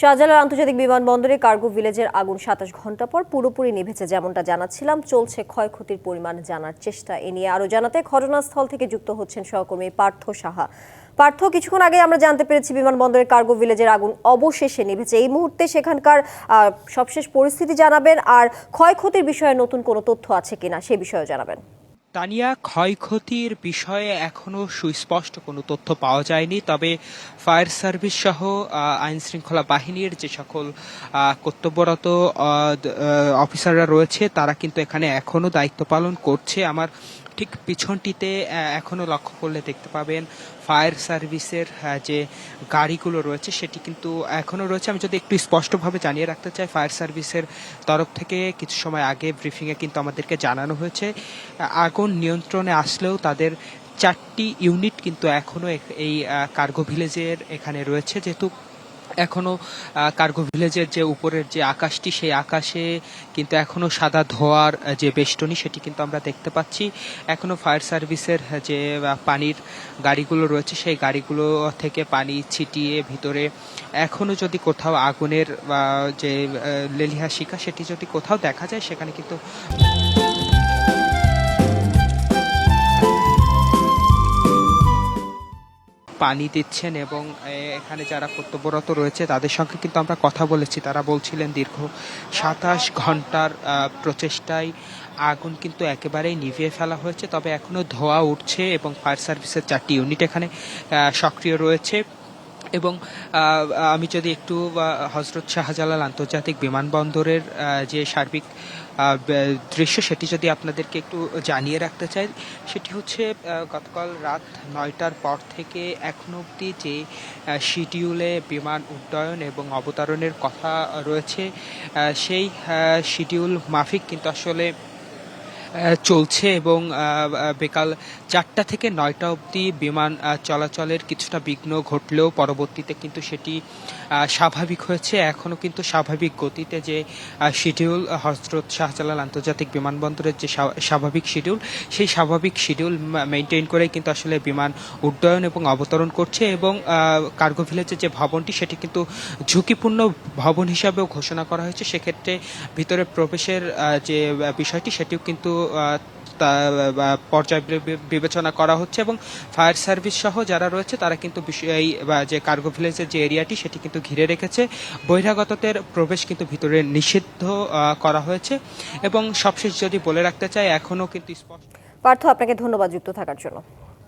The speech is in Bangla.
শাহজালাল আন্তর্জাতিক বিমানবন্দরে কার্গো ভিলেজের আগুন সাতাশ ঘণ্টা পর পুরোপুরি নিভেছে যেমনটা জানাচ্ছিলাম। চলছে ক্ষয়ক্ষতির পরিমাণ জানার চেষ্টা এ নিয়ে আরও জানাতে ঘটনাস্থল থেকে যুক্ত হচ্ছেন সহকর্মী পার্থ সাহা। পার্থ, কিছুক্ষণ আগে আমরা জানতে পেরেছি বিমানবন্দরের কার্গো ভিলেজের আগুন অবশেষে নিভেছে। এই মুহূর্তে সেখানকার সবশেষ পরিস্থিতি জানাবেন আর ক্ষয়ক্ষতির বিষয়ে নতুন কোনো তথ্য আছে কিনা সে বিষয়েও জানাবেন। তানিয়া ক্ষয়ক্ষতির বিষয়ে এখনও সুস্পষ্ট কোনো তথ্য পাওয়া যায়নি তবে ফায়ার সার্ভিস সহ আইন শৃঙ্খলা বাহিনীর যে সকল কর্তব্যরত অফিসাররা রয়েছে তারা কিন্তু এখানে এখনও দায়িত্ব পালন করছে। আমার ঠিক পিছনটিতে এখনও লক্ষ্য করলে দেখতে পাবেন ফায়ার সার্ভিসের যে গাড়িগুলো রয়েছে সেটি কিন্তু এখনও রয়েছে। আমি যদি একটু স্পষ্টভাবে জানিয়ে রাখতে চাই ফায়ার সার্ভিসের তরফ থেকে কিছু সময় আগে ব্রিফিংয়ে কিন্তু আমাদেরকে জানানো হয়েছে। আহ, আগুন নিয়ন্ত্রণে আসলেও তাদের চারটি ইউনিট কিন্তু এখনও এই কার্গো ভিলেজের এখানে রয়েছে। যেহেতু এখনও কার্গো ভিলেজের যে উপরের যে আকাশটি সেই আকাশে কিন্তু এখনও সাদা ধোয়ার যে বেষ্টনী সেটি কিন্তু আমরা দেখতে পাচ্ছি। এখনও ফায়ার সার্ভিসের যে পানির গাড়িগুলো রয়েছে সেই গাড়িগুলো থেকে পানি ছিটিয়ে ভিতরে এখনও যদি কোথাও আগুনের যে আহ, লেলিহা শিখা সেটি যদি কোথাও দেখা যায় সেখানে কিন্তু পানি দিচ্ছেন এবং এখানে যারা কর্তব্যরত রয়েছে তাদের সঙ্গে কিন্তু আমরা কথা বলেছি। তারা বলছিলেন দীর্ঘ সাতাশ ঘণ্টার প্রচেষ্টায় আগুন কিন্তু একেবারেই নিভিয়ে ফেলা হয়েছে। তবে এখনও ধোয়া উঠছে এবং ফায়ার সার্ভিসের চারটি ইউনিট এখানে সক্রিয় রয়েছে। এবং আমি যদি একটু হজরত শাহজালাল আন্তর্জাতিক বিমানবন্দরের যে সার্বিক দৃশ্য সেটি যদি আপনাদেরকে একটু জানিয়ে রাখতে চাই, সেটি হচ্ছে গতকাল রাত নয়টার পর থেকে এখন অবধি যে শিডিউলে বিমান উড্ডয়ন এবং অবতরণের কথা রয়েছে সেই শিডিউল মাফিক কিন্তু আসলে চলছে এবং বিকাল চারটা থেকে নয়টা অবধি বিমান চলাচলের কিছুটা বিঘ্ন ঘটলেও পরবর্তীতে কিন্তু সেটি স্বাভাবিক হয়েছে। এখনও কিন্তু স্বাভাবিক গতিতে যে শিডিউল হজরত শাহজালাল আন্তর্জাতিক বিমানবন্দরের যে স্বা- স্বাভাবিক শিডিউল সেই স্বাভাবিক শিডিউল মেনটেন করে কিন্তু আসলে বিমান উড্ডয়ন এবং অবতরণ করছে এবং কার্গো ভিলেজের যে ভবনটি, সেটি কিন্তু ঝুঁকিপূর্ণ ভবন হিসাবেও ঘোষণা করা হয়েছে। সেক্ষেত্রে ভিতরে প্রবেশের যে বিষয়টি, সেটিও কিন্তু পর্যায় বিবেচনা করা হচ্ছে এবং ফায়ার সার্ভিস সহ যারা রয়েছে তারা কিন্তু এই যে কার্গো ভিলেজের যে এরিয়াটি সেটি কিন্তু ঘিরে রেখেছে। বহিরাগতদের প্রবেশ কিন্তু ভিতরে নিষিদ্ধ করা হয়েছে এবং সবশেষ যদি বলে রাখতে চাই এখনও কিন্তু স্পষ্ট পার্থ, আপনাকে ধন্যবাদ যুক্ত থাকার জন্য।